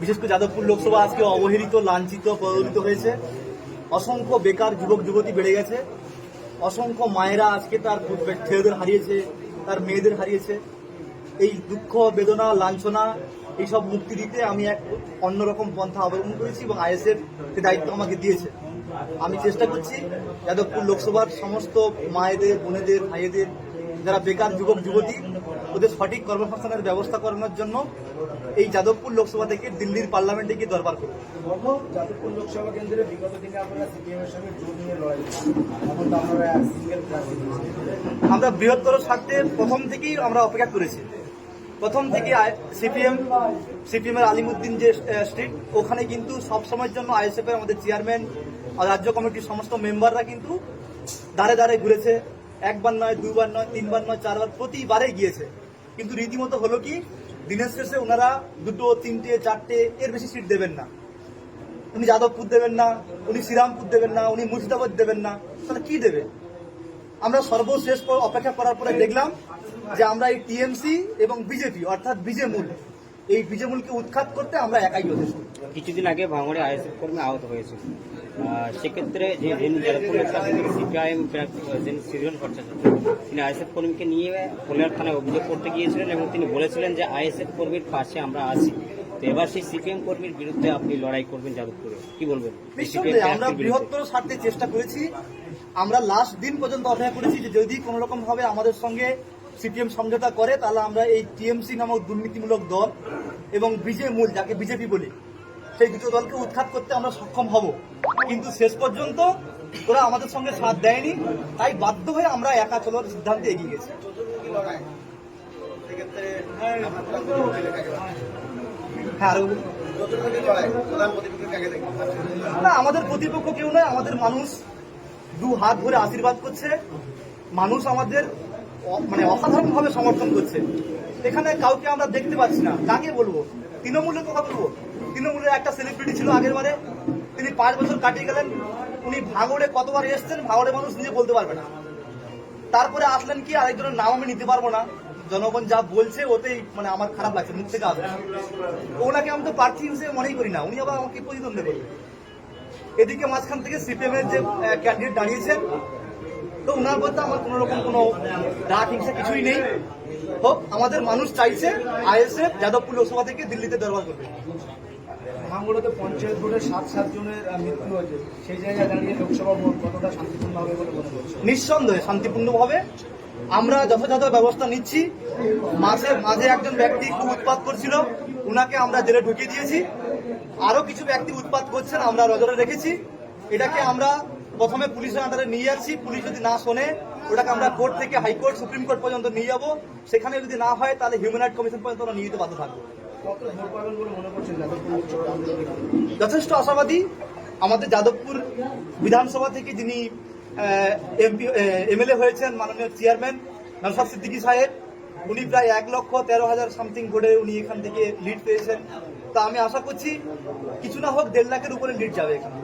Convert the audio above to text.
বিশেষ করে যাদবপুর লোকসভা আজকে অবহেলিত, লাঞ্ছিত প্রদলিত হয়েছে। অসংখ্য বেকার যুবক, যুবতী বেড়ে গেছে। অসংখ্য মায়েরা আজকে তার ছেলেদের হারিয়েছে, তার মেয়েদের হারিয়েছে। এই দুঃখ, বেদনা, লাঞ্ছনা, এইসব মুক্তি দিতে আমি এক অন্যরকম পন্থা অবলম্বন করেছি এবং আইএসএফ সে দায়িত্ব আমাকে দিয়েছে। আমি চেষ্টা করছি যাদবপুর লোকসভার সমস্ত মায়েদের, বোনেদের ভাইয়েদের যারা বেকার যুবক, যুবতী ওদের সঠিক কর্মসংস্থানের ব্যবস্থা করানোর জন্য এই যাদবপুর লোকসভা থেকে দিল্লির পার্লামেন্টে গিয়ে দরবার করব যাদবপুর লোকসভা কেন্দ্রে বিগত দিনে আপনারা সিপিএম এর সঙ্গে জোট নিয়ে লড়াই এখন তো আপনারা সিঙ্গেল আমরা বৃহত্তর স্বার্থে প্রথম থেকেই আমরা অপেক্ষা করেছি। প্রথম থেকে সিপিএম সিপিএম এর আলিমুদ্দিন যে স্ট্রিট ওখানে কিন্তু সব সময়ের জন্য আইএসএফ এর আমাদের চেয়ারম্যান আর রাজ্য কমিটির সমস্ত মেম্বাররা কিন্তু দাঁড়ে দাঁড়ে ঘুরেছে। একবার নয় দুইবার নয় তিনবার নয় চারবার প্রতিবারে গিয়েছে। কিন্তু রীতিমতো হলো কি, দিনের শেষে ওনারা দুটো, তিনটে, চারটে, এর বেশি সিট দেবেন না। উনি যাদবপুর দেবেন না, উনি শ্রীরামপুর দেবেন না, উনি মুর্শিদাবাদ দেবেন না। তাহলে কি দেবে? আমরা সর্বশেষ অপেক্ষা করার পরে দেখলাম যে আমরা এই টিএমসি এবং বিজেপি, অর্থাৎ বিজেমূল এই বিজেমূলকে উৎখাত করতে আমরা একাই যথেষ্ট। কিছুদিন আগে ভাঙড়ে আইএসএফ কর্মী আহত হয়েছে। সেক্ষেত্রে যে সিপিআইএম যিনি সিরিয়াল ভট্টাচার্য তিনি আইএসএফ কর্মীকে নিয়ে কল্যাণ থানায় অভিযোগ করতে গিয়েছিলেন এবং তিনি বলেছিলেন যে আইএসএফ কর্মীর পাশে আমরা আছি। তো এবার সেই সিপিএম কর্মীর বিরুদ্ধে আপনি লড়াই করবেন যাদবপুরে। কি বলবেন? আমরা বৃহত্তর স্বার্থে চেষ্টা করেছি। আমরা লাস্ট দিন পর্যন্ত অপেক্ষা করেছি যে যদি কোনো রকম ভাবে আমাদের সঙ্গে সিপিএম সমঝোতা করে, তাহলে আমরা এই টিএমসি নামক দুর্নীতিমূলক দল এবং বিজেমূল যাকে বিজেপি বলি, সেই দুটো দলকে উৎখাত করতে আমরা সক্ষম হব। কিন্তু শেষ পর্যন্ত ওরা আমাদের সঙ্গে সাথ দেয়নি, তাই বাধ্য হয়ে আমরা একা চলার সিদ্ধান্তে এগিয়ে গেছি। হ্যাঁ। না, আমাদের প্রতিপক্ষ কেউ নয়, আমাদের মানুষ দু হাত ধরে আশীর্বাদ করছে। মানুষ আমাদের মানে অসাধারণ ভাবে সমর্থন করছে। এখানে কাউকে আমরা দেখতে পাচ্ছি না। কাকে বলব? তৃণমূলের কথা বলব? তৃণমূলের একটা সেলিব্রিটি ছিল আগের বারে তিনি পাঁচ বছর কাটিয়ে গেলেন। উনি ভাঙড়ে কতবার এসছেন? ভাঙড়ে মানুষ নিজে বলতে পারবে না। তারপরে আসলেন কি? আরেকজনের নাম আমি নিতে পারব না। জনগণ যা বলছে, ওতেই মানে আমার খারাপ লাগছে, মুখ থেকে আসবে। ওনাকে আমি তো প্রার্থী হিসেবে মনেই করি না। উনি আবার আমাকে প্রতিদ্বন্দ্বী করবে। এদিকে মাঝখান থেকে সিপিএম এর যে ক্যান্ডিডেট দাঁড়িয়েছেন তো ওনার মধ্যে আমার কোনো রকম কোনো ডাক হিংসা কিছুই নেই। হোক আমাদের মানুষ চাইছে আইএসএফ যাদবপুর লোকসভা থেকে দিল্লিতে দরবার করবে। ভাঙড়তে পঞ্চায়েত ভোটে সাত সাত জনের মৃত্যু হয়েছে। সেই জায়গায় দাঁড়িয়ে লোকসভা ভোট কতটা শান্তিপূর্ণ হবে বলে মনে করছে নিঃসন্দেহে শান্তিপূর্ণভাবে। আমরা যথাযথ ব্যবস্থা নিচ্ছি। মাঝে মাঝে একজন ব্যক্তি খুব উৎপাত করছিল। উনাকে আমরা জেলে ঢুকিয়ে দিয়েছি। আরও কিছু ব্যক্তি উৎপাত করছেন আমরা নজরে রেখেছি। এটাকে আমরা প্রথমে পুলিশের আন্ডারে নিয়ে যাচ্ছি পুলিশ যদি না শোনে, ওটাকে আমরা কোর্ট থেকে হাইকোর্ট, সুপ্রিম কোর্ট পর্যন্ত নিয়ে যাব। সেখানে যদি না হয়, তাহলে হিউম্যান রাইট কমিশন পর্যন্ত আমরা নিয়ে যেতে বাধ্য থাকব? যথেষ্ট আশাবাদী, আমাদের যাদবপুর বিধানসভা থেকে যিনি এমপি এমএলএ হয়েছেন মাননীয় চেয়ারম্যান নরসাদ সিদ্দিকী সাহেব, উনি প্রায় এক লক্ষ তেরো হাজার সামথিং ভোটে উনি এখান থেকে লিড পেয়েছেন। তা আমি আশা করছি, কিছু না হোক দেড় লাখের উপরে লিড যাবে এখানে।